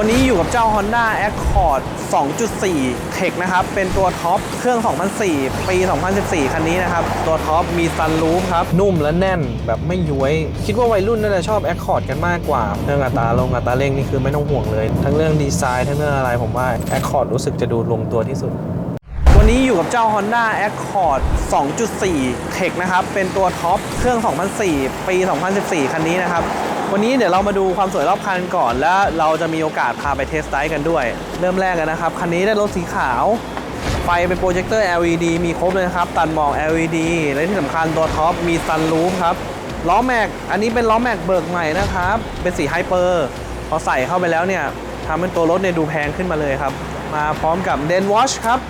วันนี้อยู่กับเจ้า Honda Accord 2.4 Tech นะครับ เป็นตัวท็อปเครื่อง 2004 ปี 2014 คันนี้นะครับ ตัวท็อปมีซันรูฟครับ นุ่มและแน่นแบบไม่ย้วย คิดว่าวัยรุ่นน่าจะชอบ Accord กันมากกว่า เรื่องอัตราลงอัตราเร่งนี่คือไม่ต้องห่วงเลย ทั้งเรื่องดีไซน์ทั้งเรื่องอะไรผมว่า Accord รู้สึกจะดูลงตัวที่สุดวันนี้อยู่กับเจ้า Honda Accord 2.4 Tech นะครับ เป็นตัวท็อปเครื่อง 2004 ปี 2014 คันนี้นะครับ วันนี้เดี๋ยวเรามาดูความสวยรอบคันก่อน แล้วเราจะมีโอกาสพาไปเทสไดร์กันด้วย เริ่มแรกกันนะครับ คันนี้ได้รถสีขาว ไฟเป็นโปรเจคเตอร์ LED มีครบเลยครับ ตัดหมอก LED และที่สำคัญตัวท็อปมีซันรูฟครับ ล้อแม็ก อันนี้เป็นล้อแม็กเบิกใหม่นะครับ เป็นสีไฮเปอร์พอใส่เข้าไปแล้วเนี่ยทำให้ตัวรถเนี่ยดูแพงขึ้นมาเลยครับ มาพร้อมกับเดนวอชครับ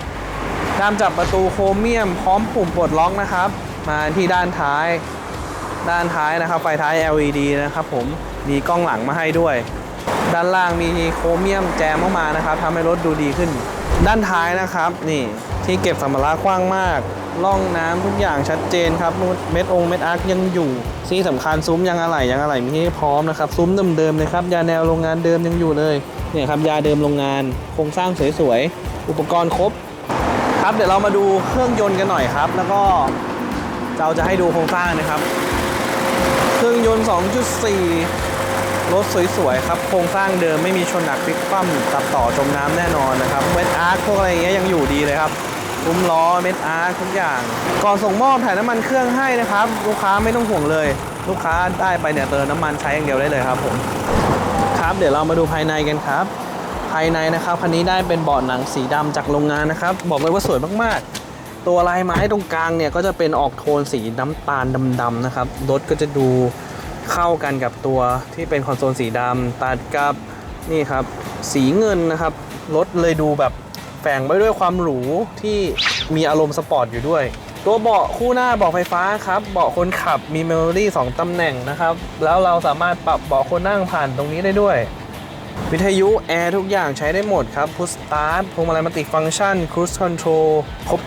ด้ามจับประตูโครเมียมพร้อมปุ่มปลดล็อกนะครับ มาที่ด้านท้าย ด้านท้ายนะครับ ไฟท้าย LED นะครับผมมีกล้องหลังมาให้ด้วย ด้านล่างมีโครเมียมแจมเข้ามานะครับทำให้รถดูดีขึ้น ด้านท้ายนะครับ นี่ที่เก็บสัมภาระกว้างมากล่องน้ำทุกอย่างชัดเจนครับเม็ดองเม็ดอาร์คยังอยู่ที่สำคัญซุ้มยังอะไหล่ยังอะไหล่มีให้พร้อมนะครับซุ้มเดิมๆเลยครับยาแนวโรงงานเดิมยังอยู่เลยเนี่ยครับยาเดิมโรงงานโครงสร้างสวยๆอุปกรณ์ครบ ครับเดี๋ยวเรามาดูเครื่องยนต์กันหน่อยครับ แล้วก็เราจะให้ดูโครงสร้างนะครับ เครื่องยนต์ 2.4 รถสวยๆครับ โครงสร้างเดิมไม่มีชนหนักพลิกคว่ำตัดต่อจมน้ำแน่นอนนะครับเวทอาร์คพวกอะไรอย่างเงี้ยยังอยู่ดีเลยครับซุ้มล้อเม็ดอาร์ทุกอย่าง ก่อนส่งมอบถ่ายน้ำมันเครื่องให้นะครับ ลูกค้าไม่ต้องห่วงเลย ลูกค้าได้ไปเนี่ยเติมน้ำมันใช้อย่างเดียวได้เลยครับผมครับเดี๋ยวเรามาดูภายในกันครับ ภายในนะครับคันนี้ได้เป็นเบาะหนังสีดำจากโรงงานนะครับ บอกเลยว่าสวยมากๆ ตัวลายไม้ตรงกลางเนี่ยก็จะเป็นออกโทนสีน้ำตาลดำๆนะครับรถก็จะดูเข้ากันกับตัวที่เป็นคอนโซลสีดำตัดกับนี่ครับสีเงินนะครับรถเลยดูแบบแฝงไปด้วยความหรูที่มีอารมณ์สปอร์ตอยู่ด้วย ตัวเบาะคู่หน้าเบาะไฟฟ้าครับเบาะคนขับมีเมมโมรี่2ตำแหน่งนะครับ แล้วเราสามารถปรับเบาะคนนั่งผ่านตรงนี้ได้ด้วย วิทยุแอร์ทุกอย่างใช้ได้หมดครับพุชสตาร์ทพวงมาลัยมัลติฟังก์ชันครู e คอนโทรล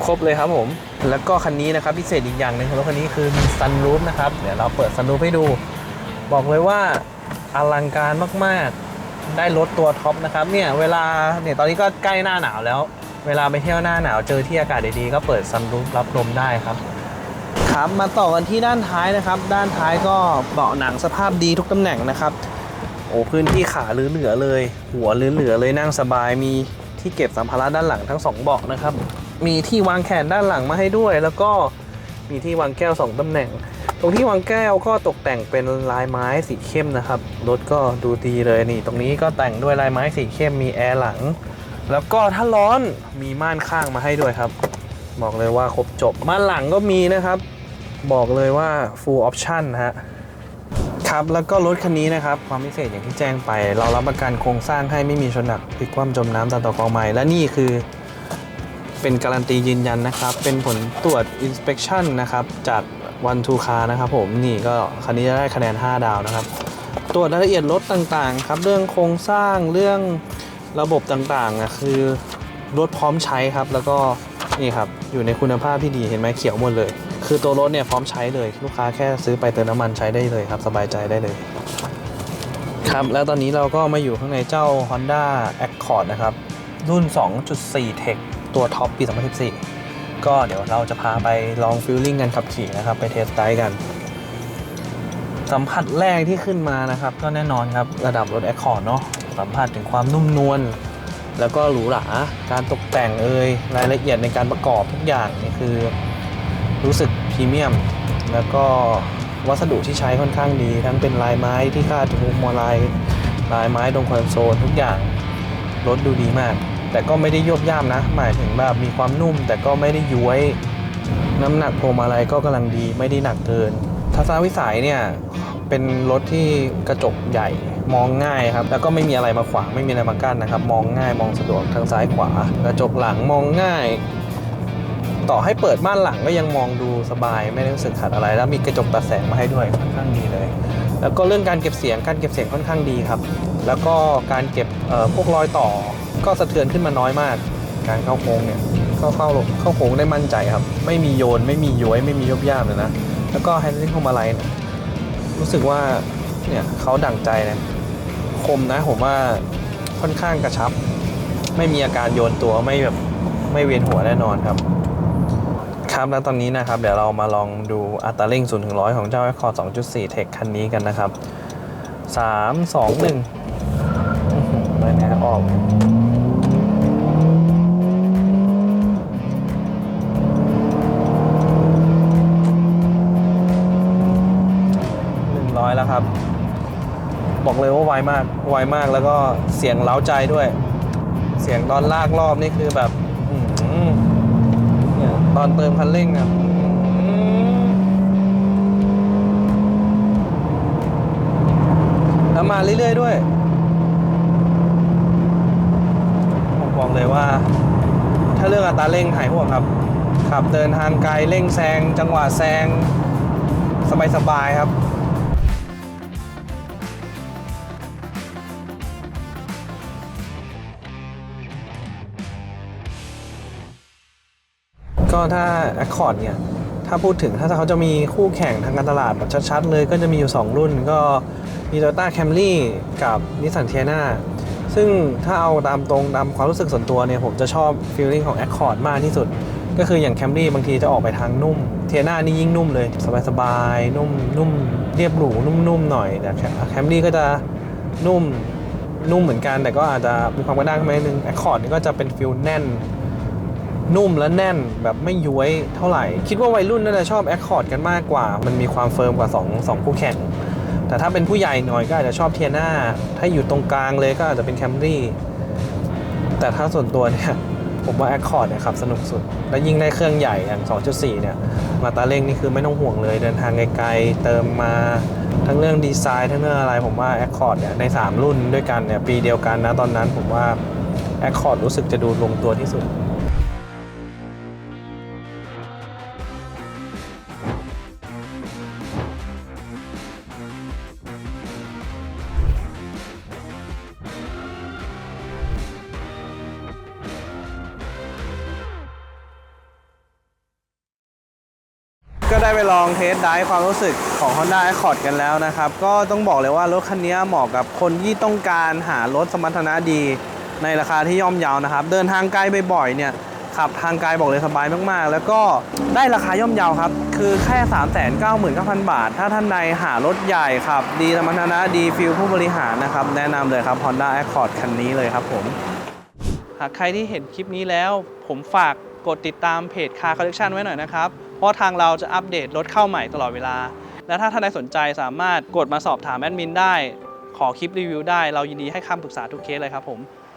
ครบๆเลยครับผม แล้วก็คันนี้นะครับพิเศษอีกอย่างหนึ่งของรถคันนี้คือมีซันรูฟนะครับ เดี๋ยวเราเปิดซันรูฟให้ดู บอกเลยว่าอลังการมากๆ ได้รถตัวท็อปนะครับเนี่ยเวลาเนี่ยตอนนี้ก็ใกล้หน้าหนาวแล้ว เวลาไปเที่ยวหน้าหนาวเจอที่อากาศดีๆก็เปิดซันรูฟรับลมได้ครับครับมาต่อกันที่ด้านท้ายนะครับ ด้านท้ายก็เบาะหนังสภาพดีทุกตำแหน่งนะครับ โอ้พื้นที่ขาเหลือเลย หัวเหลือเลยนั่งสบายมีที่เก็บสัมภาระด้านหลังทั้งสองเบาะนะครับ มีที่วางแขนด้านหลังมาให้ด้วย แล้วก็มีที่วางแก้วสองตำแหน่ง ตรงที่วางแก้วก็ตกแต่งเป็นลายไม้สีเข้มนะครับ รถก็ดูดีเลยนี่ ตรงนี้ก็แต่งด้วยลายไม้สีเข้มมีแอร์หลัง แล้วก็ถ้าร้อนมีม่านข้างมาให้ด้วยครับ บอกเลยว่าครบจบม่านหลังก็มีนะครับ บอกเลยว่า full option นะฮะ ครับแล้วก็รถคันนี้นะครับความพิเศษอย่างที่แจ้งไป เรารับประกันโครงสร้างให้ไม่มีชนหนักพลิกคว่ำจมน้ำตามต่อกองไม้และนี่คือ เป็นการันตียืนยันนะครับ เป็นผลตรวจ inspection นะครับจากวันทูคานะครับผมนี่ก็คันนี้จะได้คะแนน 5 ดาวนะครับ ตรวจรายละเอียดรถต่างๆครับเรื่องโครงสร้างเรื่องระบบต่างๆนะคือรถพร้อมใช้ครับ แล้วก็นี่ครับอยู่ในคุณภาพที่ดีเห็นไหมเขียวหมดเลย คือตัวรถเนี่ยพร้อมใช้เลย ลูกค้าแค่ซื้อไปเติมน้ำมันใช้ได้เลยครับสบายใจได้เลย ครับ แล้วตอนนี้เราก็มาอยู่ข้างในเจ้า Honda Accord นะครับ รุ่น 2.4 Tech ตัวท็อปปี 2014 ก็เดี๋ยวเราจะพาไปลองฟิลลิ่งกันขับขี่นะครับ ไปเทสไดร์กัน สัมผัสแรกที่ขึ้นมานะครับ ก็แน่นอนครับระดับรถ Accord เนาะสัมผัสถึงความนุ่มนวลแล้วก็หรูหราการตกแต่งเอ่ยรายละเอียดในการประกอบทุกอย่างนี่คือ รู้สึก รีเมียม แล้วก็วัสดุที่ใช้ค่อนข้างดี ทั้งเป็นลายไม้ที่คาดทุกมอลายลายไม้ตรงคอนโซลทุกอย่างรถดูดีมาก แต่ก็ไม่ได้ยบย่ามนะ หมายถึงแบบมีความนุ่ม แต่ก็ไม่ได้ย้วย น้ำหนักพวงมาลัยก็กำลังดีไม่ได้หนักเกินทัศนวิสัยเนี่ยเป็นรถที่กระจกใหญ่มองง่ายครับ แล้วก็ไม่มีอะไรมาขวางไม่มีอะไรมากั้นนะครับ มองง่ายมองสะดวกทางซ้ายขวา กระจกหลังมองง่าย ต่อให้เปิดม่านหลังก็ยังมองดูสบาย ไม่ได้รู้สึกขัดอะไร แล้วมีกระจกตัดแสงมาให้ด้วยค่อนข้างดีเลย แล้วก็เรื่องการเก็บเสียงการเก็บเสียงค่อนข้างดีครับ แล้วก็การเก็บพวกรอยต่อ ก็สะเทือนขึ้นมาน้อยมาก การเข้าโค้งเนี่ยเข้าเข้าเข้าโค้งได้มั่นใจครับ ไม่มีโยนไม่มีย้วยไม่มียบย่ามเลยนะแล้วก็แฮนดิ้งพวงมาลัยรู้สึกว่าเนี่ยเขาดั่งใจนะคมนะผมว่าค่อนข้างกระชับ ไม่มีอาการโยนตัวไม่แบบไม่เวียนหัวแน่นอนครับ ครับแล้วตอนนี้นะครับเดี๋ยวเรามาลองดูอัตราเร่ง0ถึง100ของเจ้า Accord 2.4 Tech คันนี้กันนะครับ 3 2 1อื้อหือไม่แน่ออก100แล้วครับ บอกเลยว่าไวมาก ไวมากแล้วก็เสียงเล้าใจด้วย เสียงตอนลากรอบนี่คือแบบ อนเติมคันเร่งอะอื้อหือแล้วมาเรื่อยๆด้วย ผมบอกเลยว่า ถ้าเรื่องอัตราเร่งหายห่วงครับ ขับเดินทางไกลเร่งแซง จังหวะแซง สบายๆครับ ก็ถ้า Accord เนี่ย ถ้าพูดถึงถ้าเขาจะมีคู่แข่งทางการตลาดแบบชัดๆ เลยก็จะมีอยู่ 2 รุ่น ก็มี Toyota Camry กับ Nissan Tiana ซึ่งถ้าเอาตามตรงตามความรู้สึกส่วนตัวเนี่ย ผมจะชอบ feeling ของ Accord มากที่สุด ก็คืออย่าง Camry บางทีจะออกไปทางนุ่ม Tiana นี่ยิ่งนุ่มเลย สบายๆ นุ่มนุ่มเรียบหรูนุ่มๆหน่อยแต่ Camry ก็จะนุ่มนุ่มเหมือนกัน แต่ก็อาจจะมีความกระด้างขึ้นมานิดนึง Accord นี่ก็จะเป็นฟีลแน่น นุ่มและแน่นแบบไม่ย้วยเท่าไหร่ คิดว่าวัยรุ่นน่าจะชอบ Accord กันมากกว่า มันมีความเฟิร์มกว่า 2 2 คู่แข่ง แต่ถ้าเป็นผู้ใหญ่หน่อยก็อาจจะชอบเทียนาถ้าอยู่ตรงกลางเลยก็อาจจะเป็น Camry แต่ถ้าส่วนตัวเนี่ยผมว่า Accord เนี่ยขับสนุกสุด และยิ่งได้เครื่องใหญ่อย่าง 2.4 เนี่ย มาตาเร่งนี่คือไม่ต้องห่วงเลย เดินทางไกลๆ เติมมาทั้งเรื่องดีไซน์ทั้งเรื่องอะไร ผมว่า Accord เนี่ยใน 3 รุ่นด้วยกันเนี่ยปีเดียวกันนะตอนนั้นผมว่า Accord รู้สึกจะดูลงตัวที่สุด ก็ได้ไปลองเทสได้ความรู้สึกของ Honda Accord กันแล้วนะครับ ก็ต้องบอกเลยว่ารถคันนี้เหมาะกับคนที่ต้องการหารถสมรรถนะดี ในราคาที่ย่อมเยาวนะครับ เดินทางไกลบ่อยๆเนี่ยขับทางไกลบอกเลยสบายมากๆ แล้วก็ได้ราคาย่อมเยาวครับ คือแค่ 3 9 9 0 0 0 บาท ถ้าท่านใดหารถใหญ่ขับ ดีสมรรถนะดีฟิลผู้บริหารนะครับ แนะนำเลยครับ Honda Accord คันนี้เลยครับผมหากใครที่เห็นคลิปนี้แล้ว ผมฝากกดติดตามเพจ Car Collection ไว้หน่อยนะครับ เพราะทางเราจะอัปเดตรถเข้าใหม่ตลอดเวลา และถ้าท่านใดสนใจสามารถกดมาสอบถามแอดมินได้ ขอคลิปรีวิวได้ เรายินดีให้คำปรึกษาทุกเคสเลยครับผม